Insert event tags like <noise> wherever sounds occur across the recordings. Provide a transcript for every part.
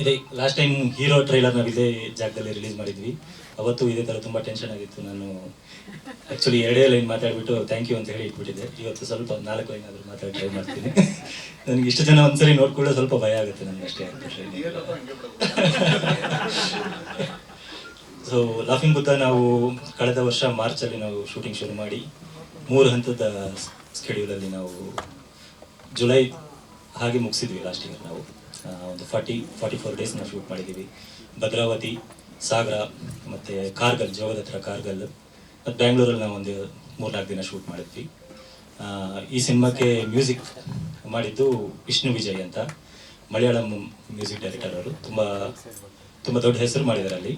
ಇದೇ. Last time hero trailer ನಾವು ಇದೇ ಜಾಗದಲ್ಲಿ ರಿಲೀಸ್ ಮಾಡಿದ್ವಿ. ಅವತ್ತು ಇದೇ ಥರ ತುಂಬ ಟೆನ್ಷನ್ ಆಗಿತ್ತು. ನಾನು ಆ್ಯಕ್ಚುಲಿ ಎರಡೇ ಲೈನ್ ಮಾತಾಡಿಬಿಟ್ಟು ಥ್ಯಾಂಕ್ ಯು ಅಂತ ಹೇಳಿ ಇಟ್ಬಿಟ್ಟಿದ್ದೆ. ಇವತ್ತು ಸ್ವಲ್ಪ ನಾಲ್ಕು ಲೈನ್ ಆದರೂ ಮಾತಾಡಿ ಟ್ರೈ ಮಾಡ್ತೀನಿ. <laughs> ನನಗೆ ಇಷ್ಟು ಜನ ಒಂದ್ಸರಿ ನೋಡ್ಕೊಳ್ಳೋ ಸ್ವಲ್ಪ ಭಯ ಆಗುತ್ತೆ ನನಗೆ ಅಷ್ಟೇ ಸೊ ಲಾಫಿಂಗ್ ಬುದ್ಧ ನಾವು ಕಳೆದ ವರ್ಷ ಮಾರ್ಚಲ್ಲಿ ನಾವು ಶೂಟಿಂಗ್ ಶುರು ಮಾಡಿ, ಮೂರು ಹಂತದ ಸ್ಕೆಡ್ಯೂಲಲ್ಲಿ ನಾವು ಜುಲೈ ಹಾಗೆ ಮುಗಿಸಿದ್ವಿ ಲಾಸ್ಟ್ ಇಯರ್ ನಾವು. ಒಂದು ಫಾರ್ಟಿ ಫಾರ್ಟಿ ಫೋರ್ ಡೇಸ್ ನಾವು ಶೂಟ್ ಮಾಡಿದ್ದೀವಿ. ಭದ್ರಾವತಿ, ಸಾಗರ, ಮತ್ತು ಕಾರ್ಗಲ್, ಜೋಗದ ಹತ್ರ ಕಾರ್ಗಲ್. ಮತ್ತು ಬ್ಯಾಂಗ್ಳೂರಲ್ಲಿ ನಾವು ಒಂದು ಮೂರ್ನಾಲ್ಕು ದಿನ ಶೂಟ್ ಮಾಡಿದ್ವಿ. ಈ ಸಿನಿಮಾಕ್ಕೆ ಮ್ಯೂಸಿಕ್ ಮಾಡಿದ್ದು ವಿಷ್ಣು ವಿಜಯ್ ಅಂತ. ಮಲಯಾಳಂ ಮ್ಯೂಸಿಕ್ ಡೈರೆಕ್ಟರ್ ಅವರು. ತುಂಬ ತುಂಬ ದೊಡ್ಡ ಹೆಸರು ಮಾಡಿದ್ದಾರೆ ಅಲ್ಲಿ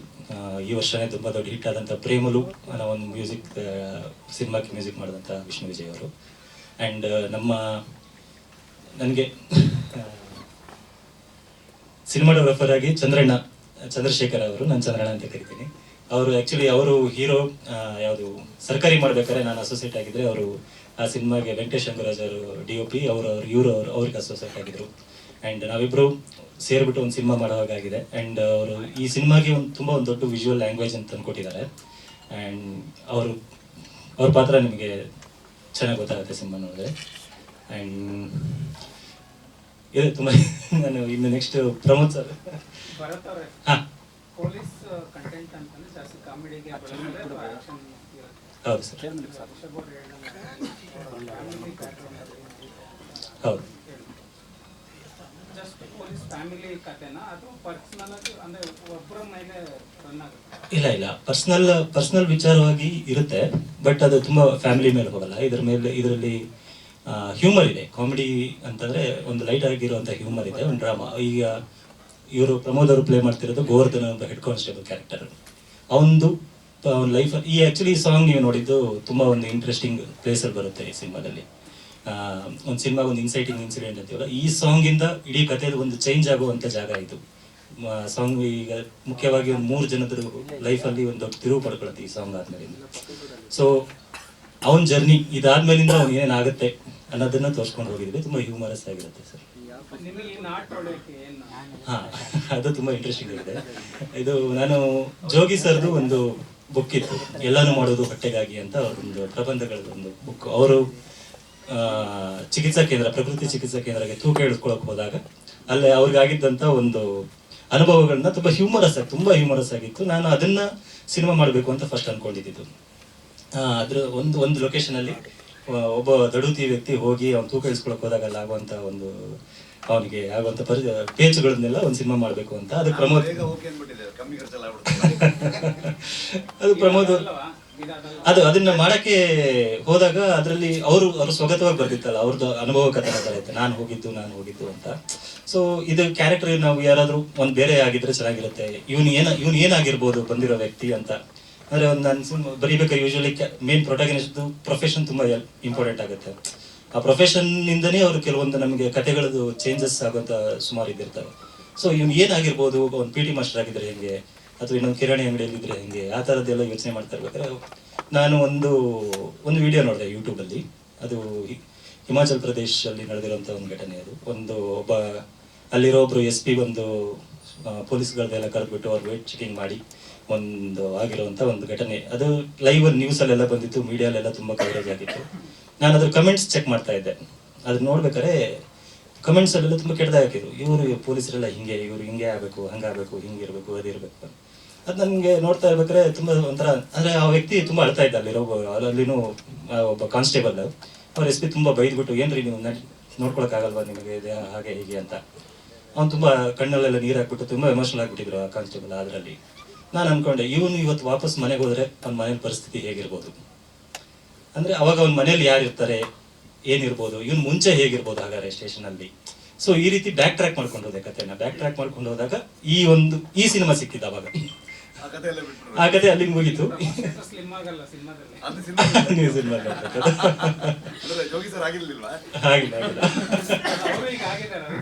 ಈ ವರ್ಷನೇ ತುಂಬ ದೊಡ್ಡ ಹಿಟ್ ಆದಂಥ ಪ್ರೇಮಲು ಅನ್ನೋ ಒಂದು ಮ್ಯೂಸಿಕ್ ಸಿನಿಮಾಕ್ಕೆ ಮ್ಯೂಸಿಕ್ ಮಾಡಿದಂಥ ವಿಷ್ಣು ವಿಜಯ್ ಅವರು. ಆ್ಯಂಡ್ ನಮ್ಮ, ನನಗೆ ಸಿನಿಮಾಟೋಗ್ರಫರ್ ಆಗಿ ಚಂದ್ರಣ್ಣ, ಚಂದ್ರಶೇಖರ್ ಅವರು, ನಾನು ಚಂದ್ರಣ್ಣ ಅಂತ ಕರಿತೀನಿ. ಅವರು ಆ್ಯಕ್ಚುಲಿ ಅವರು ಹೀರೋ ಯಾವುದು, ಸರ್ಕಾರಿ ಮಾಡ್ಬೇಕಾದ್ರೆ ನಾನು ಅಸೋಸಿಯೇಟ್ ಆಗಿದ್ರೆ ಅವರು ಆ ಸಿನಿಮಾಗೆ ವೆಂಕಟೇಶ್ ಅಂಗರಾಜ್ ಅವರು ಡಿ ಒ ಪಿ ಅವರು ಅವರು, ಇವರು, ಅವರು, ಅವ್ರಿಗೆ ಅಸೋಸಿಯೇಟ್ ಆಗಿದ್ರು. ಆ್ಯಂಡ್ ನಾವಿಬ್ಬರು ಸೇರಿಬಿಟ್ಟು ಒಂದು ಸಿನಿಮಾ ಮಾಡೋವಾಗಿದೆ ಆ್ಯಂಡ್ ಅವರು ಈ ಸಿನಿಮಾಗೆ ಒಂದು, ತುಂಬ ಒಂದು ದೊಡ್ಡ ವಿಜುವಲ್ ಲ್ಯಾಂಗ್ವೇಜ್ ಅಂತ ತಂದುಕೊಟ್ಟಿದ್ದಾರೆ. ಆ್ಯಂಡ್ ಅವರು, ಅವ್ರ ಪಾತ್ರ ನಿಮಗೆ ಚೆನ್ನಾಗಿ ಗೊತ್ತಾಗುತ್ತೆ ಸಿನಿಮಾ ನೋಡಿದ್ರೆ. ಆ್ಯಂಡ್ ಇದೆ ತುಂಬ <laughs> ನಾನು ಇನ್ನು ನೆಕ್ಸ್ಟ್ ಪ್ರಮೋದ್ ಸರ್. ಹೌದು ಸರ್. ಹೌದು. ಇಲ್ಲ ಇಲ್ಲ. ಪರ್ಸ್ನಲ್ ಪರ್ಸ್ನಲ್ ವಿಚಾರವಾಗಿ ಇರುತ್ತೆ ಬಟ್ ಅದು ತುಂಬಾ ಫ್ಯಾಮಿಲಿ ಮೇಲೆ ಹೋಗಲ್ಲ. ಇದ್ರ ಮೇಲೆ ಇದರಲ್ಲಿ ಹ್ಯೂಮರ್ ಇದೆ. ಕಾಮಿಡಿ ಅಂತಂದ್ರೆ ಒಂದು ಲೈಟ್ ಆಗಿರುವಂಥ ಹ್ಯೂಮರ್ ಇದೆ, ಒಂದು ಡ್ರಾಮಾ ಈಗ ಇವರು ಪ್ರಮೋದ್ ಅವರು ಪ್ಲೇ ಮಾಡ್ತಿರೋದು ಗೋವರ್ಧನ ಅಂತ ಹೆಡ್ ಕಾನ್ಸ್ಟೇಬಲ್ ಕ್ಯಾರೆಕ್ಟರ್ ಅವನದು ಅವ್ನ ಲೈಫ್ ಈ ಆ್ಯಕ್ಚುಲಿ ಸಾಂಗ್ ನೀವು ನೋಡಿದ್ದು ತುಂಬ ಒಂದು ಇಂಟ್ರೆಸ್ಟಿಂಗ್ ಪ್ಲೇಸಲ್ಲಿ ಬರುತ್ತೆ ಈ ಸಿನಿಮಾದಲ್ಲಿ. ಒಂದು ಸಿನಿಮಾ, ಒಂದು ಇನ್ಸೈಟಿಂಗ್ ಇನ್ಸಿಡೆಂಟ್ ಅಂತೀವಲ್ಲ, ಈ ಸಾಂಗಿಂದ ಇಡೀ ಕಥೆ ಒಂದು ಚೇಂಜ್ ಆಗುವಂಥ ಜಾಗ ಇದು. ಸಾಂಗ್ ಈಗ ಮುಖ್ಯವಾಗಿ ಒಂದು ಮೂರು ಜನದ ಲೈಫಲ್ಲಿ ಒಂದು ತಿರುವು ಪಡ್ಕೊಳ್ಳುತ್ತೆ ಈ ಸಾಂಗ್ ಆದ್ಮೇಲೆ ಸೊ ಅವನ ಜರ್ನಿ ಇದಾದ್ಮೇಲಿಂದ ಅವ್ನು ಏನೇನಾಗುತ್ತೆ ಅನ್ನೋದನ್ನ ತೋರಿಸ್ಕೊಂಡು ಹೋಗಿದ್ವಿ. ತುಂಬಾ ಹ್ಯೂಮರಸ್ ಆಗಿರುತ್ತೆ ಸರ್. ಹಾ ಅದು ತುಂಬಾ ಇಂಟ್ರೆಸ್ಟಿಂಗ್ ಇದೆ ಇದು ನಾನು ಜೋಗಿ ಸರ್ದು ಒಂದು ಬುಕ್ ಇತ್ತು. ಎಲ್ಲಾನು ಮಾಡೋದು ಹೊಟ್ಟೆಗಾಗಿ ಅಂತ ಒಂದು ಪ್ರಬಂಧಗಳ ಒಂದು ಬುಕ್ ಅವರು ಚಿಕಿತ್ಸಾ ಕೇಂದ್ರ ಪ್ರಕೃತಿ ಚಿಕಿತ್ಸಾ ಕೇಂದ್ರಕ್ಕೆ ತೂಕ ಇಳಿಸ್ಕೊಳಕ್ ಹೋದಾಗ ಅಲ್ಲೇ ಅವ್ರಿಗಾಗಿದ್ದಂತ ಒಂದು ಅನುಭವಗಳನ್ನ ತುಂಬಾ ಹ್ಯೂಮರಸ್ ಆಗಿ ತುಂಬಾ ಹ್ಯೂಮರಸ್ ಆಗಿತ್ತು. ನಾನು ಅದನ್ನ ಸಿನಿಮಾ ಮಾಡಬೇಕು ಅಂತ ಫಸ್ಟ್ ಅನ್ಕೊಂಡಿದ್ದು. ಅದ್ರ ಒಂದು ಒಂದು ಲೊಕೇಶನ್ ಅಲ್ಲಿ ಒಬ್ಬ ದಡೂತಿ ವ್ಯಕ್ತಿ ಹೋಗಿ ಅವ್ನು ತೂಕ ಇಳಿಸ್ಕೊಳಕ್ ಹೋದಾಗಲ್ಲ ಆಗುವಂತ ಒಂದು ಅವನಿಗೆ ಆಗುವಂತ ಪರಿ ಪೇಜ್ಗಳನ್ನೆಲ್ಲ ಒಂದು ಸಿನಿಮಾ ಮಾಡಬೇಕು ಅಂತ. ಅದು ಪ್ರಮೋದ್. <laughs> ಅದು ಪ್ರಮೋದ್ ಅದು ಅದನ್ನ ಮಾಡಕ್ಕೆ ಹೋದಾಗ ಅದರಲ್ಲಿ ಅವರು ಅವ್ರ ಸ್ವಗತವಾಗಿ ಬರ್ತಿತ್ತಲ್ಲ ಅವ್ರದ್ದು ಅನುಭವ ಕಥೆ ನಾನು ಹೋಗಿದ್ದು ನಾನು ಹೋಗಿದ್ದು ಅಂತ. ಸೊ ಇದು ಕ್ಯಾರೆಕ್ಟರ್ ನಾವು ಯಾರಾದ್ರೂ ಒಂದು ಬೇರೆ ಆಗಿದ್ರೆ ಚೆನ್ನಾಗಿರುತ್ತೆ. ಇವನು ಏನ ಇವನು ಏನಾಗಿರ್ಬೋದು ಬಂದಿರೋ ವ್ಯಕ್ತಿ ಅಂತ. ಅಂದ್ರೆ ಒಂದು ನಾನು ಸುಮ್ ಬರೀಬೇಕಾದ್ರೆ ಯೂಶಲಿ ಮೇನ್ ಪ್ರೊಟಾಗನಿಸ್ಟ್ ಪ್ರೊಫೆಷನ್ ತುಂಬಾ ಇಂಪಾರ್ಟೆಂಟ್ ಆಗುತ್ತೆ. ಆ ಪ್ರೊಫೆಷನ್ ಇಂದನೇ ಅವರು ಕೆಲವೊಂದು ನಮಗೆ ಕಥೆಗಳದ್ದು ಚೇಂಜಸ್ ಆಗುವಂತ ಸುಮಾರು ಇದ್ದಿರ್ತವೆ. ಸೊ ಇವ್ನು ಏನಾಗಿರ್ಬೋದು ಒಂದು ಪಿ ಟಿ ಮಾಸ್ಟರ್ ಆಗಿದ್ರೆ ಹೆಂಗೆ, ಅಥವಾ ಇನ್ನೊಂದು ಕಿರಾಣಿ ಅಂಗಡಿಯಲ್ಲಿ ಇದ್ರೆ ಹೆಂಗೆ, ಆ ಥರದ್ದೆಲ್ಲ ಯೋಚನೆ ಮಾಡ್ತಾ ಇರ್ಬೇಕಾದ್ರೆ, ನಾನು ಒಂದು ಒಂದು ವಿಡಿಯೋ ನೋಡಿದೆ ಯೂಟ್ಯೂಬಲ್ಲಿ ಅದು ಹಿಮಾಚಲ್ ಪ್ರದೇಶಲ್ಲಿ ನಡೆದಿರುವಂಥ ಒಂದು ಘಟನೆ ಅದು. ಒಂದು ಒಬ್ಬ, ಅಲ್ಲಿರೋ ಒಬ್ಬರು ಎಸ್ ಪಿ ಒಂದು ಪೊಲೀಸ್ಗಳದ್ದೆಲ್ಲ ಕರೆದ್ಬಿಟ್ಟು ಅವ್ರು ವೇಟ್ ಚೆಕಿಂಗ್ ಮಾಡಿ ಒಂದು ಆಗಿರುವಂಥ ಒಂದು ಘಟನೆ. ಅದು ಲೈವ್ ನ್ಯೂಸಲ್ಲೆಲ್ಲ ಬಂದಿತ್ತು ಮೀಡಿಯಾಲೆಲ್ಲ ತುಂಬ ಕವರೇಜ್ ಆಗಿತ್ತು. ನಾನು ಅದ್ರ ಕಮೆಂಟ್ಸ್ ಚೆಕ್ ಮಾಡ್ತಾ ಇದ್ದೆ. ಅದು ನೋಡ್ಬೇಕಾದ್ರೆ ಕಮೆಂಟ್ಸ್ ಅಲ್ಲೆಲ್ಲ ತುಂಬ ಕೆಟ್ಟದಾಗ ಹಾಕಿದ್ರು. ಇವರು ಪೊಲೀಸರೆಲ್ಲ ಹಿಂಗೆ, ಇವರು ಹಿಂಗೆ ಆಗಬೇಕು ಹಂಗಾಗಬೇಕು ಹಿಂಗಿರ್ಬೇಕು ಅದಿರ್ಬೇಕು ಅದು ನನಗೆ ನೋಡ್ತಾ ಇರ್ಬೇಕಾದ್ರೆ ತುಂಬ ಒಂಥರ, ಅಂದರೆ ಆ ವ್ಯಕ್ತಿ ತುಂಬ ಅಳ್ತಾ ಇದ್ದ ಅಲ್ಲಿರೋ ಅಲ್ಲಿನೂ ಒಬ್ಬ ಕಾನ್ಸ್ಟೇಬಲ್ ಅವ್ರ ಎಸ್ ಪಿ ತುಂಬ ಬೈದ್ಬಿಟ್ಟು, ಏನ್ರಿ ನೀವು ನೋಡ್ಕೊಳಕ್ ಆಗಲ್ವಾ ನಿಮಗೆ? ಹಾಗೆ ಹೀಗೆ ಅಂತ. ಅವ್ನು ತುಂಬ ಕಣ್ಣಲ್ಲೆಲ್ಲ ನೀರು ಹಾಕ್ಬಿಟ್ಟು ತುಂಬ ಎಮೋಷನಲ್ ಆಗಿಬಿಟ್ಟಿದ್ರು ಆ ಕಾನ್ಸ್ಟೇಬಲ್ ಅದರಲ್ಲಿ. ನಾನು ಅನ್ಕೊಂಡೆ ಇವನು ಇವತ್ತು ವಾಪಸ್ ಮನೆಗೆ ಹೋದ್ರೆ ಅವ್ನ ಮನೇಲಿ ಪರಿಸ್ಥಿತಿ ಹೇಗಿರ್ಬೋದು? ಅಂದ್ರೆ ಅವಾಗ ಅವ್ನ ಮನೇಲಿ ಯಾರು ಇರ್ತಾರೆ ಏನಿರ್ಬೋದು? ಇವನು ಮುಂಚೆ ಹೇಗಿರ್ಬೋದು ಹಾಗಾದ್ರೆ ಸ್ಟೇಷನ್ ಅಲ್ಲಿ ಸೊ ಈ ರೀತಿ ಬ್ಯಾಕ್ ಟ್ರ್ಯಾಕ್ ಮಾಡ್ಕೊಂಡು ಹೋದೆ ಕಥೆನ. ಬ್ಯಾಕ್ ಟ್ರ್ಯಾಕ್ ಮಾಡ್ಕೊಂಡು ಹೋದಾಗ ಈ ಒಂದು ಈ ಸಿನಿಮಾ ಸಿಕ್ಕಿದ್ದು ಅವಾಗ. ಆ ಕತೆ ಅಲ್ಲಿ ಮುಗಿತು ಆ ಕಥೆ ಅಲ್ಲಿಗೆ ಮುಗೀತು. ಸ್ಲಿಮ್ ಆಗಲ್ಲ <laughs> ಸಿನಿಮಾದಲ್ಲಿ ಅದು ಸಿನಿಮಾ ನೀವು ಸಿನಿಮಾ ನೋಡ್ಬೇಕದು. ಅಂದ್ರೆ ಜೋಗಿ ಸರ್ ಆಗಿರ್ಲಿಲ್ವಾ ಆಗಿಲ್ಲ ಆಗಿಲ್ಲ ಅವರು ಈಗ ಆಗಿದ್ದಾರೆ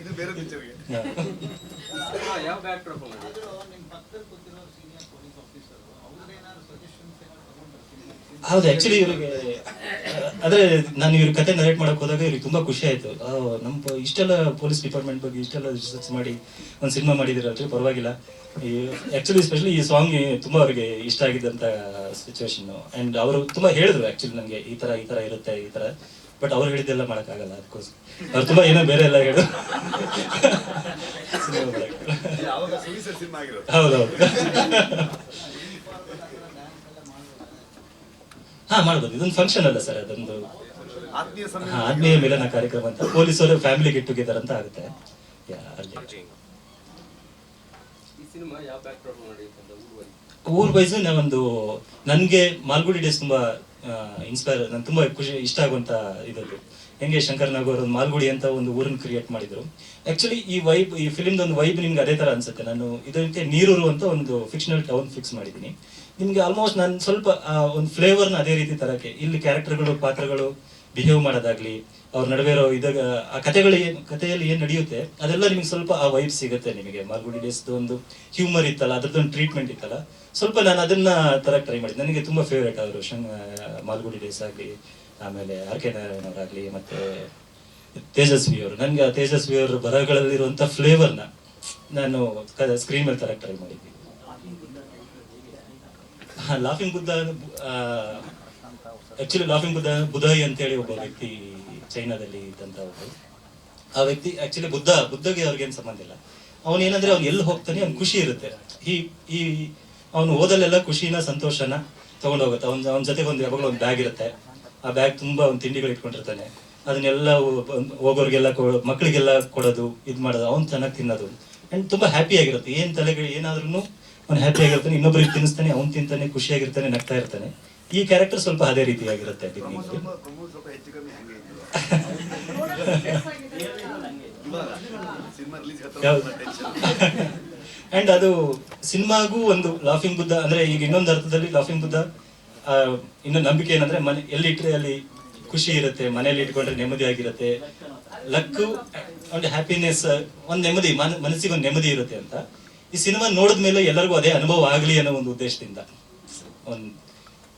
ಇದು ಬೇರೆ ಪಿಕ್ಚರ್ಗೆ ಹಾ. ಯಾವ ಬ್ಯಾಕ್ ಡ್ರಾಪ್ ನಿಮ್ಮ ಪಕ್ಕದಲ್ಲಿ ಕೂತಿರೋ ಸೀನಿಯರ್ ಪೊಲೀಸ್ ಆಫೀಸರ್ ಅವ್ರದ್ದೇನಾದ್ರು ಸಜೆಷನ್ಸ್ ಏನಾದ್ರು ತಗೊಂಡ್ರೆ ಹೌದು ಆಕ್ಚುಲಿ ಇವರಿಗೆ ಅಂದ್ರೆ ನಾನು ಇವ್ರ ಕತೆ ನರೇಟ್ ಮಾಡಕ್ ಹೋದಾಗ ಇವ್ರಿಗೆ ತುಂಬಾ ಖುಷಿ ಆಯ್ತು. ನಮ್ಮ ಇಷ್ಟೆಲ್ಲ ಪೊಲೀಸ್ ಡಿಪಾರ್ಟ್ಮೆಂಟ್ ಬಗ್ಗೆ ಇಷ್ಟೆಲ್ಲ ರಿಸರ್ಚ್ ಮಾಡಿ ಒಂದು ಸಿನಿಮಾ ಮಾಡಿದಿರಲ್ರಿ ಪರವಾಗಿಲ್ಲ. ಆಕ್ಚುಲಿ ಸ್ಪೆಷಲಿ ಈ ಸಾಂಗ್ ತುಂಬಾ ಅವರಿಗೆ ಇಷ್ಟ ಆಗಿದ್ದಂತ ಸಿಚುವೇಶನ್ ಅಂಡ್ ಅವರು ತುಂಬಾ ಹೇಳಿದ್ರು ಆಕ್ಚುಲಿ ನನಗೆ ಈ ತರ ಈ ತರ ಇರುತ್ತೆ ಈ ತರ. ಬಟ್ ಅವ್ರು ಹೇಳಿದ್ದೆಲ್ಲ ಮಾಡೋಕ್ಕಾಗಲ್ಲ ಅದಕ್ಕೋಸ್ ಅವ್ರು ತುಂಬಾ ಏನೋ ಬೇರೆ ಎಲ್ಲ ಹೇಳಿದ್ರು. <laughs> ಹೌದೌದು. <laughs> ಹಾ ಮಾಡ್ಬೋದು. ಇದೊಂದು ಫಂಕ್ಷನ್ ಅಲ್ಲ ಸರ್ ಅದೊಂದು ಆತ್ಮೀಯ ಹಾ, ಆತ್ಮೀಯ ಮಿಲನ ಕಾರ್ಯಕ್ರಮ ಅಂತ. ಪೊಲೀಸರು ಫ್ಯಾಮಿಲಿ ಗೆಟ್ ಟುಗೆದರ್ ಅಂತ ಆಗುತ್ತೆ. ಯಾ, ಅಲ್ಲಿ. ಊರ್ ವೈಸ್ ನಾವೊಂದು ನನ್ಗೆ ಮಾಲ್ಗುಡಿ ಡೇಸ್ ತುಂಬಾ ಇನ್ಸ್ಪೈರ್ ನನ್ ತುಂಬಾ ಖುಷಿ ಇಷ್ಟ ಆಗುವಂತ ಇದದ್ದು ಹೆಂಗೆ ಶಂಕರ್ ನಾಗೋರ್ ಅವರು ಒಂದು ಮಾಲ್ಗುಡಿ ಅಂತ ಒಂದು ಊರನ್ನು ಕ್ರಿಯೇಟ್ ಮಾಡಿದ್ರು. ಆಕ್ಚುಲಿ ಈ ವೈಬ್ ಈ ಫಿಲಿಮ್ದ ಒಂದು ವೈಬ್ ನಿಮ್ಗೆ ಅದೇ ತರ ಅನ್ಸುತ್ತೆ. ನಾನು ಇದಕ್ಕೆ ನೀರೂರು ಅಂತ ಒಂದು ಫಿಕ್ಷನಲ್ ಟೌನ್ ಫಿಕ್ಸ್ ಮಾಡಿದ್ದೀನಿ. ನಿಮ್ಗೆ ಆಲ್ಮೋಸ್ಟ್ ನಾನು ಸ್ವಲ್ಪ ಒಂದು ಫ್ಲೇವರ್ನ ಅದೇ ರೀತಿ ತರಕ್ಕೆ. ಇಲ್ಲಿ ಕ್ಯಾರೆಕ್ಟರ್ಗಳು ಪಾತ್ರಗಳು ಬಿಹೇವ್ ಮಾಡೋದಾಗ್ಲಿ, ಅವ್ರ ನಡುವೆ ಇರೋ ಇದಾಗ ಆ ಕಥೆಗಳು ಏನು, ಕಥೆಯಲ್ಲಿ ಏನು ನಡೆಯುತ್ತೆ, ಅದೆಲ್ಲ ನಿಮ್ಗೆ ಸ್ವಲ್ಪ ಆ ವೈಬ್ ಸಿಗುತ್ತೆ ನಿಮಗೆ. ಮಾರ್ಗುಡಿ ಡೇಸ್ ಒಂದು ಹ್ಯೂಮರ್ ಇತ್ತಲ್ಲ, ಅದ್ರದ್ದೊಂದು ಟ್ರೀಟ್ಮೆಂಟ್ ಇತ್ತಲ್ಲ, ಸ್ವಲ್ಪ ನಾನು ಅದನ್ನ ತರಕ್ಕೆ ಟ್ರೈ ಮಾಡಿದ್ದೆ. ನನಗೆ ತುಂಬಾ ಫೇವ್ರೇಟ್ ಅವರು ಶಂಗ್ ಮಾಲ್ಗುಡಿ ಡೇಸ್ ಆಗಲಿ, ಆಮೇಲೆ ಆರ್ ಕೆ ನಾರಾಯಣ್ ಮತ್ತೆ ತೇಜಸ್ವಿ ಅವರು. ನನಗೆ ಆ ತೇಜಸ್ವಿ ಅವರ ಬರಹಗಳಲ್ಲಿರುವಂತ ಫ್ಲೇವರ್ನ ನಾನು ಸ್ಕ್ರೀನ್ ಮೇಲೆ ತರಕ್ ಟ್ರೈ ಮಾಡಿದ್ದೆ laughing Buddha actually laughing Buddha ಅಂತ ಅಂತೇಳಿ ಒಬ್ಬ ವ್ಯಕ್ತಿ ಚೈನಾದಲ್ಲಿ ಇದ್ದಂತ ಒಬ್ಬರು ಆ ವ್ಯಕ್ತಿ ಆಕ್ಚುಲಿ ಬುದ್ಧ, ಬುದ್ಧಗೆ ಅವ್ರಿಗೇನು ಸಂಬಂಧ ಇಲ್ಲ. ಅವನು ಏನಂದ್ರೆ ಅವ್ನು ಎಲ್ಲಿ ಹೋಗ್ತಾನೆ ಅವ್ನು ಖುಷಿ ಇರುತ್ತೆ. ಈ ಈ, ಅವನು ಓದಲ್ಲೆಲ್ಲ ಖುಷಿನ ಸಂತೋಷನ ತಗೊಂಡು ಹೋಗುತ್ತೆ ಅವ್ನ, ಅವನ ಜೊತೆಗೆ ಒಂದು ಯಾವಾಗಲೂ ಒಂದು ಬ್ಯಾಗ್ ಇರುತ್ತೆ. ಆ ಬ್ಯಾಗ್ ತುಂಬಾ ಅವ್ನು ತಿಂಡಿಗಳು ಇಟ್ಕೊಂಡಿರ್ತಾನೆ. ಅದನ್ನೆಲ್ಲ ಹೋಗೋರಿಗೆಲ್ಲ ಮಕ್ಕಳಿಗೆಲ್ಲ ಕೊಡೋದು, ಇದು ಮಾಡೋದು, ಅವ್ನು ಚೆನ್ನಾಗಿ ತಿನ್ನೋದು. ಅಂಡ್ ತುಂಬಾ ಹ್ಯಾಪಿ ಆಗಿರುತ್ತೆ. ಏನ್ ತಲೆಗಳು ಏನಾದ್ರೂ ಅವ್ನು ಹ್ಯಾಪಿ ಆಗಿರ್ತಾನೆ ಇನ್ನೊಬ್ಬರಿಗೆ ತಿನ್ನಿಸ್ತಾನೆ ಅವ್ನು ತಿಂತಾನೆ ಖುಷಿಯಾಗಿರ್ತಾನೆ ನಗ್ತಾ ಇರ್ತಾನೆ. ಈ ಕ್ಯಾರೆಕ್ಟರ್ ಸ್ವಲ್ಪ ಅದೇ ರೀತಿಯಾಗಿರುತ್ತೆ ಅಂಡ್ ಅದು ಸಿನಿಮಾಗೂ ಒಂದು ಲಾಫಿಂಗ್ ಬುದ್ಧ ಅಂದ್ರೆ ಈಗ ಇನ್ನೊಂದು ಅರ್ಥದಲ್ಲಿ ಲಾಫಿಂಗ್ ಬುದ್ಧ ಇನ್ನೊಂದು ನಂಬಿಕೆ ಏನಂದ್ರೆ ಮನೆ ಎಲ್ಲಿ ಇಟ್ಟರೆ ಅಲ್ಲಿ ಖುಷಿ ಇರುತ್ತೆ ಮನೆಯಲ್ಲಿ ಇಟ್ಕೊಂಡ್ರೆ ನೆಮ್ಮದಿ ಆಗಿರುತ್ತೆ. ಲಕ್ಕು ಒಂದು ಹ್ಯಾಪಿನೆಸ್ ಒಂದು ನೆಮ್ಮದಿ ಮನ- ಮನಸ್ಸಿಗೆ ಒಂದು ನೆಮ್ಮದಿ ಇರುತ್ತೆ ಅಂತ. ಈ ಸಿನಿಮಾ ನೋಡಿದ ಮೇಲೆ ಎಲ್ಲರಿಗೂ ಅದೇ ಅನುಭವ ಆಗಲಿ ಅನ್ನೋ ಒಂದು ಉದ್ದೇಶದಿಂದ. ಒಂದು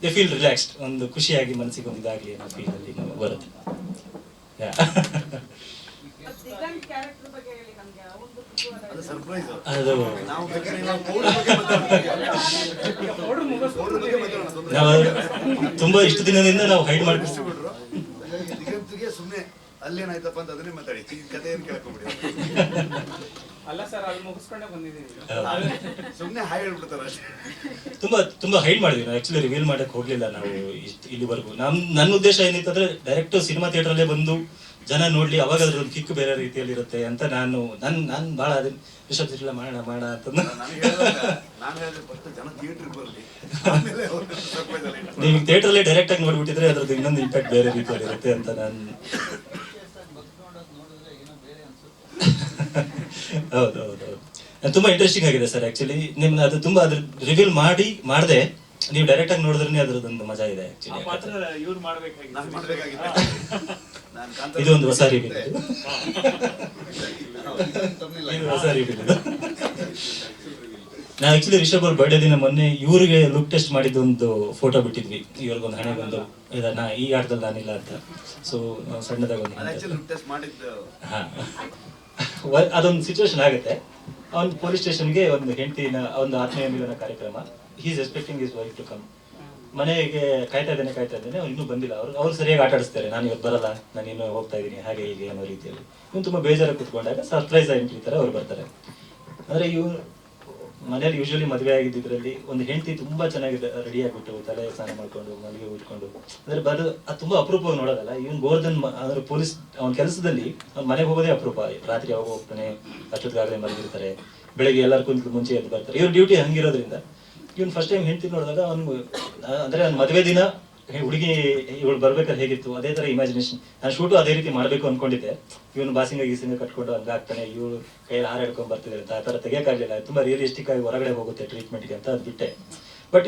ದೇ ಫೀಲ್ ರಿಲ್ಯಾಕ್ಸ್ಡ್ ಒಂದು ಖುಷಿಯಾಗಿ ಮನಸ್ಸಿಗೆ ಒಂದು ಇದಾಗಲಿ ಅನ್ನೋ ಫೀಲ್ ಅಲ್ಲಿ ಬರುತ್ತೆ. ತುಂಬಾ ಇಷ್ಟು ದಿನದಿಂದ ನಾವು ಹೈಡ್ ಮಾಡ್ಕೊಂಡು ಡಿಸ್ಟ್ರಿಬ್ಯೂಟ್ರು ದಿಗಂತ್ಗೆ ಸುಮ್ಮನೆ ಅಲ್ಲೇನಾಯ್ತಪ್ಪ ಅಂತ ಅದನ್ನೇ ಮಾತಾಡಿ. ಕಥೆ ಏನ್ ಕೇಳ್ಕೊಂಬಿಡಿ. ಅಲ್ಲ ಸರ್ ಅಲ್ಲಿ ಮುಗಿಸ್ಕೊಂಡೇ ಬಂದಿದ್ದೀವಿ ಸುಮ್ಮನೆ ಹಾಯ್ ಹೇಳ್ಬಿಡ್ತಾರೆ ಅಷ್ಟೇ. ತುಂಬಾ ತುಂಬಾ ಹೈಡ್ ಮಾಡಿದ್ವಿ ನಾವು. ಆಕ್ಚುಲಿ ರಿವೀಲ್ ಮಾಡಕ್ ಹೋಗ್ಲಿಲ್ಲ ನಾವು ಇಷ್ಟ್- ಇಲ್ಲಿವರೆಗೂ. ನಮ್ ನನ್ನ ಉದ್ದೇಶ ಏನಿತ್ತಂದ್ರೆ ಡೈರೆಕ್ಟ್ ಸಿನಿಮಾ ಥಿಯೇಟರ್ ಅಲ್ಲೇ ಬಂದು ಜನ ನೋಡ್ಲಿ ಅವಾಗ ಅದ್ರೊಂದು ಕಿಕ್ ಬೇರೆ ರೀತಿಯಲ್ಲಿ ಇರುತ್ತೆ ಅಂತ ನಾನು ನನ್ ನಾನು ಬಹಳ ಅದನ್ನ ರಿಷಬ್ ಇಲ್ಲ ಮಾಡೋಣ ಮಾಡೋಣ ಅಂತ. ನೀವು ಥಿಯೇಟರ್ ಅಲ್ಲಿ ಡೈರೆಕ್ಟ್ ಆಗಿ ನೋಡ್ಬಿಟ್ಟಿದ್ರೆ ಅದ್ರದ್ದು ಇನ್ನೊಂದು ಇಂಪ್ಯಾಕ್ಟ್ ಬೇರೆ ರೀತಿಯಲ್ಲಿ ಇರುತ್ತೆ ಅಂತ ನಾನು ಹೌದು ಹೌದು ಹೌದು. ತುಂಬಾ ಇಂಟ್ರೆಸ್ಟಿಂಗ್ ಆಗಿದೆ ಸರ್ ಆಕ್ಚುಲಿ ನಿಮ್ನ ಅದು ತುಂಬಾ ಅದ್ರ ರಿವೀಲ್ ಮಾಡಿ ಮಾಡದೆ. ನೀವು ಡೈರೆಕ್ಟ್ ಆಗಿ ನೋಡಿದ್ರೆ ಅದ್ರದ್ದೊಂದು ಮಜಾ ಇದೆ ಇದೊಂದು ಇದು ಒಂದು ಹೊಸ ರಿವೀಲ್. <laughs> ಇದು. ಹೊಸ ರಿವೀಲ್ ನಾ ಆಕ್ಚುಲಿ ರಿಷಬ್ ಅವ್ರ ಬರ್ಡೇ ದಿನ ಮೊನ್ನೆ ಇವ್ರಿಗೆ ಲುಕ್ ಟೆಸ್ಟ್ ಮಾಡಿದ್ದು ಒಂದು ಫೋಟೋ ಬಿಟ್ಟಿದ್ವಿ. ಇವ್ರಿಗೊಂದು ಬಂದು ಇದನ್ನ ಈ ಆಟದಲ್ಲಿ ನಾನಿಲ್ಲ ಅಂತ. ಸೊ ಸಣ್ಣದಾಗ ಒಂದು ಅದೊಂದು ಸಿಚುವೇಶನ್ ಆಗುತ್ತೆ. ಅವ್ನು ಪೊಲೀಸ್ ಸ್ಟೇಷನ್ಗೆ ಒಂದು ಹೆಂಡತಿನ, ಒಂದು ಆತ್ಮೀಯ ಮಿಲನ ಕಾರ್ಯಕ್ರಮ. Is expecting his wife to come ಮನೆಗೆ ಕಾಯ್ತಾ ಇದ್ದೇನೆ ಕಾಯ್ತಾ ಇದ್ದೇನೆ. ಇನ್ನೂ ಬಂದಿಲ್ಲ. ಅವ್ರು ಅವ್ರು ಸರಿಯಾಗಿ ಆಟ ಆಡಿಸ್ತಾರೆ. ನಾನು ಇವತ್ತು ಬರಲ್ಲ. ನಾನು ಇನ್ನೂ ಹೋಗ್ತಾ ಇದ್ದೀನಿ. ಹಾಗೆ, ಹೀಗೆ ಅನ್ನೋ ರೀತಿಯಲ್ಲಿ. ಇವ್ನು ತುಂಬ ಬೇಜಾರಾಗಿ ಕುತ್ಕೊಂಡಾಗ ಸರ್ಪ್ರೈಸ್ ಎಂಟ್ರಿ ತರ ಅವ್ರು ಬರ್ತಾರೆ. ಅಂದ್ರೆ ಇವ್ರು ಮನೇಲಿ ಯೂಶಲಿ ಮದುವೆ ಆಗಿದ್ದಿದ್ರಲ್ಲಿ ಒಂದು ಹೆಂಡತಿ ತುಂಬಾ ಚೆನ್ನಾಗಿ ರೆಡಿ ಆಗ್ಬಿಟ್ಟು ತಲೆ ಸ್ನಾನ ಮಾಡ್ಕೊಂಡು, ಮಲ್ಲಿಗೆ ಉಟ್ಕೊಂಡು ಅಂದ್ರೆ ಬದು ಅದು ತುಂಬಾ ಅಪರೂಪವಾಗಿ ನೋಡೋದಲ್ಲ ಇವನ್ ಗೋರ್ಧನ್ ಅಂದ್ರೆ ಪೊಲೀಸ್ ಅವನ ಕೆಲಸದಲ್ಲಿ ಅವ್ನ ಮನೆಗೆ ಹೋಗೋದೇ ಅಪರೂಪ. ರಾತ್ರಿ ಯಾವಾಗ ಹೋಗ್ತಾನೆ ಅಷ್ಟೊತ್ತಿಗಾಗಲೇ ಮಲಗಿರ್ತಾರೆ, ಬೆಳಗ್ಗೆ ಎಲ್ಲರೂ ಕುಂತ ಮುಂಚೆ ಎದ್ದು ಬರ್ತಾರೆ. ಇವ್ರ ಡ್ಯೂಟಿ ಹಂಗಿರೋದ್ರಿಂದ ಇವನ್ ಫಸ್ಟ್ ಟೈಮ್ ಹೆಂಡತಿ ನೋಡಿದಾಗ ಅವ್ನು ಅಂದ್ರೆ ಮದುವೆ ದಿನ ಹುಡುಗಿ, ಇವಳು ಬರ್ಬೇಕಾದ್ರೆ ಹೇಗಿತ್ತು? ಅದೇ ತರ ಇಮ್ಯಾಜಿನೇಷನ್ ನಾನು ಶೂಟು ಅದೇ ರೀತಿ ಮಾಡಬೇಕು ಅನ್ಕೊಂಡಿದ್ದೆ. ಇವನು ಬಾಸಿಂಗ, ಗೀಸಿಂಗ ಕಟ್ಕೊಂಡು ಹಂಗ ಆಗ್ತಾನೆ ಇವಳು ಕೈಯಲ್ಲಿ ಹಾರ ಹಿಡ್ಕೊಂಡು ಬರ್ತಿದ್ದಾರೆ ಆ ತರ ತೆಗಿಯಕ್ಕಾಗಲಿಲ್ಲ ತುಂಬಾ ರಿಯಲಿಸ್ಟಿಕ್ ಆಗಿ ಹೊರಗಡೆ ಹೋಗುತ್ತೆ ಟ್ರೀಟ್ಮೆಂಟ್ಗೆ ಅಂತ ಅದು ಬಿಟ್ಟೆ but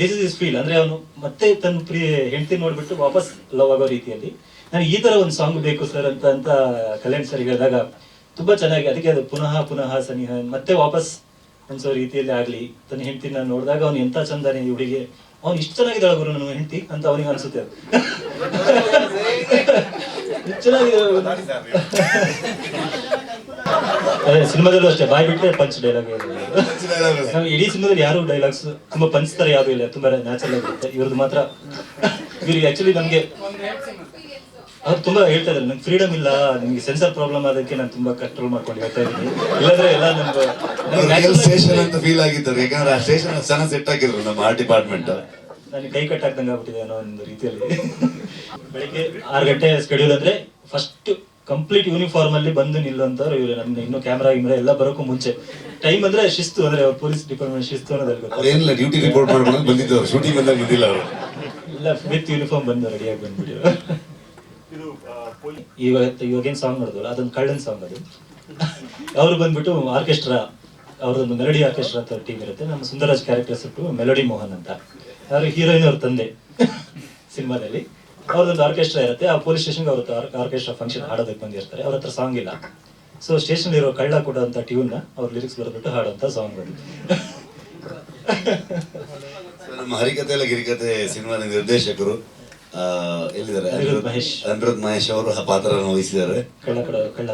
this is is feel ಅಂದ್ರೆ ಅವನು ಮತ್ತೆ ತನ್ನ ಪ್ರಿಯ ಹೆಂಡತಿ ನೋಡ್ಬಿಟ್ಟು ವಾಪಸ್ ಲವ್ ಆಗೋ ರೀತಿಯಲ್ಲಿ. ನನಗೆ ಈ ತರ ಒಂದು ಸಾಂಗ್ ಬೇಕು ಸರ್ ಅಂತ ಅಂತ ಕಲ್ಯಾಣ್ ಸರ್ ಹೇಳಿದಾಗ ತುಂಬಾ ಚೆನ್ನಾಗಿ ಅದಕ್ಕೆ ಅದು ಪುನಃ ಪುನಃ ಸನಿಹ ಮತ್ತೆ ವಾಪಸ್ ಅನ್ಸೋ ರೀತಿಯಲ್ಲಿ ಆಗ್ಲಿ. ತನ್ನ ಹೆಂಡತಿನ ನೋಡಿದಾಗ ಅವ್ನು ಎಂತ ಚಂದಾನೆ ಈ ಹುಡುಗಿ. ಅವ್ನು ಇಷ್ಟು ಚೆನ್ನಾಗಿದ್ದಾಳೆ ಗುರು ನನ್ನ ಹೆಂಡತಿ ಅಂತ ಅವನಿಗೆ ಅನಿಸುತ್ತೆ. ಅದು. ಸಿನಿಮಾದಲ್ಲೂ ಅಷ್ಟೇ, ಬಾಯ್ ಬಿಟ್ಟರೆ ಪಂಚ್ ಡೈಲಾಗ್ ನಾವು ಇಡೀ ಸಿನಿಮಾದಲ್ಲಿ ಯಾರು ಡೈಲಾಗ್ಸ್ ತುಂಬಾ ಪಂಚ್ತಾರೆ ಯಾರು ಇಲ್ಲ, ತುಂಬಾ ನ್ಯಾಚುರಲ್ ಆಗಿರುತ್ತೆ ಇವ್ರದ್ದು ಮಾತ್ರ. ಇವ್ರಿಗೆ ಆಕ್ಚುಲಿ ನಮ್ಗೆ ಅವ್ರು ತುಂಬಾ ಹೇಳ್ತಾ ಇದ್ದಾರೆ, ನಂಗೆ ಫ್ರೀಡಮ್ ಇಲ್ಲ, ನಿಮ್ಗೆ ಸೆನ್ಸರ್ ಪ್ರಾಬ್ಲಮ್ ಅದಕ್ಕೆ ನಾನು ತುಂಬಾ ಕಂಟ್ರೋಲ್ ಮಾಡ್ಕೊಂಡು ಹೇಳ್ತಾ ಇದ್ದೀನಿ. ಇಲ್ಲಾಂದ್ರೆ ಎಲ್ಲ ನಮ್ಗೆ ಸ್ಟೇಷನ್ ಅಂತ ಫೀಲ್ ಆಗಿದ್ದಾರೆ ಯಾಕಂದ್ರೆ ಆ ಸ್ಟೇಷನ್ ಚೆನ್ನಾಗಿ ಸೆಟ್ ಆಗಿದ್ರು ನಮ್ಮ ಆರ್ಟ್ ಡಿಪಾರ್ಟ್ಮೆಂಟ್. ನನಗೆ ಕೈ ಕಟ್ಟಾಕ್ದಂಗೆ ಆಗ್ಬಿಟ್ಟಿದೆ ಅನ್ನೋ ಒಂದು ರೀತಿಯಲ್ಲಿ. ಬೆಳಿಗ್ಗೆ ಆರು ಗಂಟೆ ಸ್ಕೆಡ್ಯೂಲ್ ಅಂದ್ರೆ ಫಸ್ಟ್ ಕಂಪ್ಲೀಟ್ ಯೂನಿಫಾರ್ಮ್ ಅಲ್ಲಿ ಬಂದು ನಿಲ್ಲುವಂತವ್ರು ಇವ್ರು. ನಮ್ಗೆ ಇನ್ನು ಕ್ಯಾಮ್ರಾ ಗಿಮ್ರಾ ಎಲ್ಲ ಬರೋಕ್ಕೂ ಮುಂಚೆ. ಟೈಮ್ ಅಂದ್ರೆ ಶಿಸ್ತು ಅಂದ್ರೆ ಪೊಲೀಸ್ ಡಿಪಾರ್ಟ್ಮೆಂಟ್ ಶಿಸ್ತು ಅನ್ನೋದಲ್ಲಿ ಏನಿಲ್ಲ ಡ್ಯೂಟಿ ರಿಪೋರ್ಟ್ ಮಾಡ್ಕೊಂಡು ಬಂದಿದ್ದವ್ರು. ಶೂಟಿಂಗ್ ಬಂದಾಗ ಬಂದಿಲ್ಲ ಅವರು. ಇಲ್ಲ ವಿತ್ ಯೂನಿಫಾರ್ಮ್ ಬಂದು ರೆಡಿಯಾಗಿ ಬಂದ್ಬಿಟ್ಟಿದ್ರು ಇವಾಗ ಇವಾಗೇನು ಸಾಂಗ್ ನೋಡಿದ್ರು ಅದೊಂದು ಕಳ್ಳನ್ ಸಾಂಗ್ ಅದು. ಅವರು ಬಂದ್ಬಿಟ್ಟು ಆರ್ಕೆಸ್ಟ್ರಾ ಅವ್ರದ್ದೊಂದು ಮೆಲಡಿ ಆರ್ಕೆಸ್ಟ್ರಾ ಅಂತ ಟೀಮ್ ಇರುತ್ತೆ. ನಮ್ಮ ಸುಂದರಾಜ್ ಕ್ಯಾರೆಕ್ಟರ್ ಹೆಸರು ಮೆಲೋಡಿ ಮೋಹನ್ ಅಂತ. ಅವರು ಹೀರೋಯಿನ್ ಅವ್ರ ತಂದೆ <laughs> ಸಿನಿಮಾದಲ್ಲಿ. ಅವ್ರದ್ದೊಂದು ಆರ್ಕೆಸ್ಟ್ರಾ ಇರುತ್ತೆ. ಆ ಪೊಲೀಸ್ ಸ್ಟೇಷನ್ಗೆ ಅವ್ರ ಆರ್ಕೆಸ್ಟ್ರಾ ಫಂಕ್ಷನ್ ಹಾಡೋದಕ್ಕೆ ಬಂದಿರ್ತಾರೆ. ಅವ್ರ ಹತ್ರ ಸಾಂಗ್ ಇಲ್ಲ. ಸೊ ಸ್ಟೇಷನ್ ಇರೋ ಕಳ್ಳ ಕೊಡೋಂಥ ಟ್ಯೂನ್ನ ಅವ್ರ ಲಿರಿಕ್ಸ್ ಬರೆದ್ಬಿಟ್ಟು ಹಾಡೋಂಥ ಸಾಂಗ್ ಬಂದಿದೆ ನಮ್ಮ ಹರಿಕತೆ ಎಲ್ಲ ಗಿರಿಕತೆ ಸಿನಿಮಾದ ನಿರ್ದೇಶಕರು ಎಲ್ಲಿದ್ದಾರೆ? ಅನಿರುದ್ಧ್ ಮಹೇಶ್. ಅವರು ಆ ಪಾತ್ರವನ್ನು ವಹಿಸಿದ್ದಾರೆ. ಕಳ್ಳ ಕಡ ಕಳ್ಳ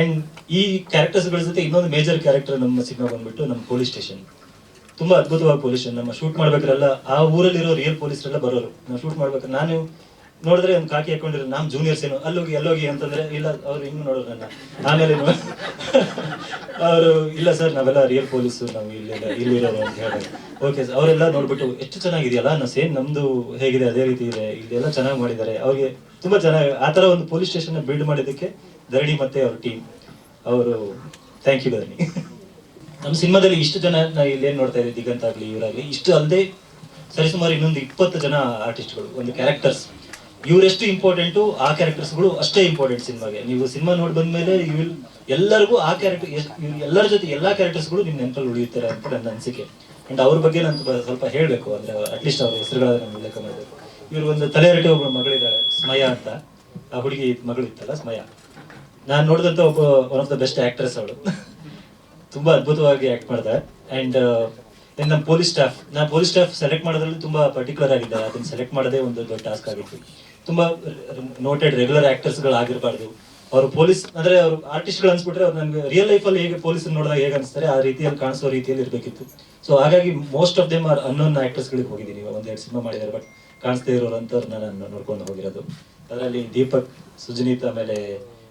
ಅಂಡ್ ಈ ಕ್ಯಾರೆಕ್ಟರ್ಸ್ಗಳ ಜೊತೆ ಇನ್ನೊಂದು ಮೇಜರ್ ಕ್ಯಾರೆಕ್ಟರ್ ನಮ್ಮ ಸಿನಿಮಾ ಬಂದ್ಬಿಟ್ಟು ನಮ್ಮ ಪೊಲೀಸ್ ಸ್ಟೇಷನ್ ತುಂಬಾ ಅದ್ಭುತವಾಗಿ ಪೊಲೀಸ್ ನಮ್ಮ ಶೂಟ್ ಮಾಡ್ಬೇಕಾರೆಲ್ಲ, ಆ ಊರಲ್ಲಿರೋ ರಿಯಲ್ ಪೊಲೀಸರೆಲ್ಲ ಬರೋರು. ನಾವು ಶೂಟ್ ಮಾಡ್ಬೇಕಾದ್ರೆ ನಾನು ನೋಡಿದ್ರೆ ಒಂದು ಕಾಕಿ ಹಾಕೊಂಡಿರೋ ನಮ್ಮ ಜೂನಿಯರ್ಸ್ ಏನು, ಅಲ್ಲೋಗಿ ಎಲ್ಲೋಗಿ ಅಂತಂದ್ರೆ, ಇಲ್ಲ, ಅವ್ರು ಇನ್ನೂ ನೋಡೋರು ನನ್ನ? ಆಮೇಲೆ <laughs> ಅವರು, ಇಲ್ಲ ಸರ್ ನಾವೆಲ್ಲ ರಿಯಲ್ ಪೊಲೀಸು ನಾವು ಇಲ್ಲಿ ಇಲ್ಲಿರೋರು ಅಂತ ಹೇಳಿದ್ರೆ ಓಕೆ ಸರ್ ಅವರೆಲ್ಲ ನೋಡ್ಬಿಟ್ಟು, ಎಷ್ಟು ಚೆನ್ನಾಗಿದೆಯಲ್ಲ ನಾವು ಸೇಮ್ ನಮ್ದು ಹೇಗಿದೆ, ಅದೇ ರೀತಿ ಇದೆ, ಇದೆಲ್ಲ ಚೆನ್ನಾಗಿ ಮಾಡಿದ್ದಾರೆ. ಅವ್ರಿಗೆ ತುಂಬಾ ಚೆನ್ನಾಗಿ, ಆ ಥರ ಒಂದು ಪೊಲೀಸ್ ಸ್ಟೇಷನ್ ಬಿಲ್ಡ್ ಮಾಡಿದ್ದಕ್ಕೆ ಧರಣಿ ಮತ್ತೆ ಅವ್ರ ಟೀಮ್ ಅವರು ಥ್ಯಾಂಕ್ ಯು ಧರಣಿ. ನಮ್ಮ ಸಿನಿಮಾದಲ್ಲಿ ಇಷ್ಟು ಜನ ಇಲ್ಲಿ ಏನು ನೋಡ್ತಾ ಇದ್ದೀವಿ ದಿಗಂತ ಆಗಲಿ ಇವರಾಗಲಿ ಇಷ್ಟು ಅಲ್ಲದೆ ಸರಿಸುಮಾರು ಇನ್ನೊಂದು ಇಪ್ಪತ್ತು ಜನ ಆರ್ಟಿಸ್ಟ್ಗಳು ಒಂದು ಕ್ಯಾರೆಕ್ಟರ್ಸ್ ಇವರೆಷ್ಟು ಇಂಪಾರ್ಟೆಂಟು ಆ ಕ್ಯಾರೆಕ್ಟರ್ಸ್ಗಳು ಅಷ್ಟೇ ಇಂಪಾರ್ಟೆಂಟ್ ಸಿನಿಮಾಗೆ. ನೀವು ಸಿನಿಮಾ ನೋಡಿ ಬಂದಮೇಲೆ ಇವ್ ಎಲ್ಲರಿಗೂ ಆ ಕ್ಯಾರೆಕ್ಟರ್ ಎಲ್ಲರ ಜೊತೆ ಎಲ್ಲಾ ಕ್ಯಾರೆಕ್ಟರ್ಸ್ಗಳು ನಿಮ್ಮ ನೆನಪಲ್ಲಿ ಉಳಿಯುತ್ತಾರೆ ಅಂತ ನನ್ನ ಅನಿಸಿಕೆ. ಅಂಡ್ ಅವ್ರ ಬಗ್ಗೆ ನಾನು ಸ್ವಲ್ಪ ಹೇಳಬೇಕು, ಅಂದ್ರೆ ಅಟ್ಲೀಸ್ಟ್ ಅವ್ರ ಹೆಸರುಗಳನ್ನ ನಾನು ಉಲ್ಲೇಖ ಮಾಡಬೇಕು. ಇವ್ರು ಒಂದು ತಲೆ ಒಬ್ಬ ಮಗಳಿದ್ದಾಳೆ, ಸ್ಮಯ ಅಂತ. ಆ ಹುಡುಗಿ ಮಗಳು ಇತ್ತಲ್ಲ ಸ್ಮಯ. ನಾನು ನೋಡಿದಂತ ಒಬ್ಬ one of the best actress ಅವಳು. ತುಂಬಾ ಅದ್ಭುತವಾಗಿ ಆಕ್ಟ್ ಮಾಡ್ತಾರೆ ಅಂಡ್ ನಮ್ಮ ಪೊಲೀಸ್ ಸ್ಟಾಫ್ ನಾ ಪೊಲೀಸ್ ಸ್ಟಾಫ್ ಸೆಲೆಕ್ಟ್ ಮಾಡೋದ್ರಲ್ಲಿ ತುಂಬಾ ಪರ್ಟಿಕ್ಯುಲರ್ ಆಗಿದ್ದಾರೆ ಅದನ್ನ ಸೆಲೆಕ್ಟ್ ಮಾಡೋದೇ ಒಂದು ದೊಡ್ಡ ಟಾಸ್ಕ್ ಆಗಿತ್ತು. ತುಂಬಾ ನೋಟೆಡ್ ರೆಗ್ಯುಲರ್ ಆಕ್ಟರ್ಸ್ಗಳು ಆಗಿರಬಾರ್ದು. ಅವರು ಪೊಲೀಸ್ ಅಂದ್ರೆ ಅವರು ಆರ್ಟಿಸ್ಟ್ಗಳು ಅನ್ಸ್ಬಿಟ್ರೆ ಅವ್ರು ನನ್ಗೆ ರಿಯಲ್ ಲೈಫಲ್ಲಿ ಹೇಗೆ ಪೊಲೀಸ್ ನೋಡಿದಾಗ ಹೇಗೆ ಅನಿಸ್ತಾರೆ, ಆ ರೀತಿಯಲ್ಲಿ ಕಾಣಿಸೋ ರೀತಿಯಲ್ಲಿ ಇರಬೇಕಿತ್ತು. ಸೊ ಹಾಗಾಗಿ most of them are unknown ಆಕ್ಟರ್ಸ್ಗಳಿಗೆ ಹೋಗಿದ್ದೀನಿ. ಇವಾಗ ಒಂದೆರಡು ಸಿನಿಮಾ ಮಾಡಿದ್ದಾರೆ ಬಟ್ ಕಾಣಿಸ್ತಾ ಇರೋರು ಅಂತವ್ರು ನಾನು ನೋಡ್ಕೊಂಡು ಹೋಗಿರೋದು. ಅದರಲ್ಲಿ ದೀಪಕ್, ಸುಜನೀತ್ ಆಮೇಲೆ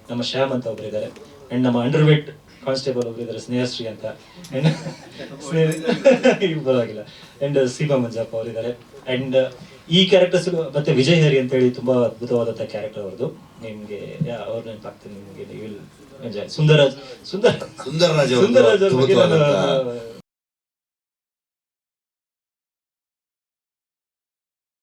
ನಮ್ಮ ಶ್ಯಾಮ್ ಅಂತ ಒಬ್ರು ಇದ್ದಾರೆ. ಅಂಡ್ ನಮ್ಮ ಅಂಡರ್ ವೇಟ್ ಕಾನ್ಸ್ಟೇಬಲ್ ಒಬ್ರು ಇದ್ದಾರೆ ಸ್ನೇಹಶ್ರೀ ಅಂತ. ಅಂಡ್ ಅಂಡ್ ಸೀಮಾ ಮಂಜಪ್ಪ ಅವರಿದ್ದಾರೆ ಅಂಡ್ ಈ ಕ್ಯಾರೆಕ್ಟರ್ಸ್ ಮತ್ತೆ ವಿಜಯ್ ಹರಿ ಅಂತ ಹೇಳಿ ತುಂಬಾ ಅದ್ಭುತವಾದಂತಹ ಕ್ಯಾರೆಕ್ಟರ್ ಅವ್ರದ್ದು. ನಿಮ್ಗೆ ಅವ್ರ ನೆನಪಾಗ್ತದೆ ನಿಮ್ಗೆ ನೀವು ಎಂಜಾಯ್ ಸುಂದರ ಸುಂದರ ಸುಂದರರಾಜ್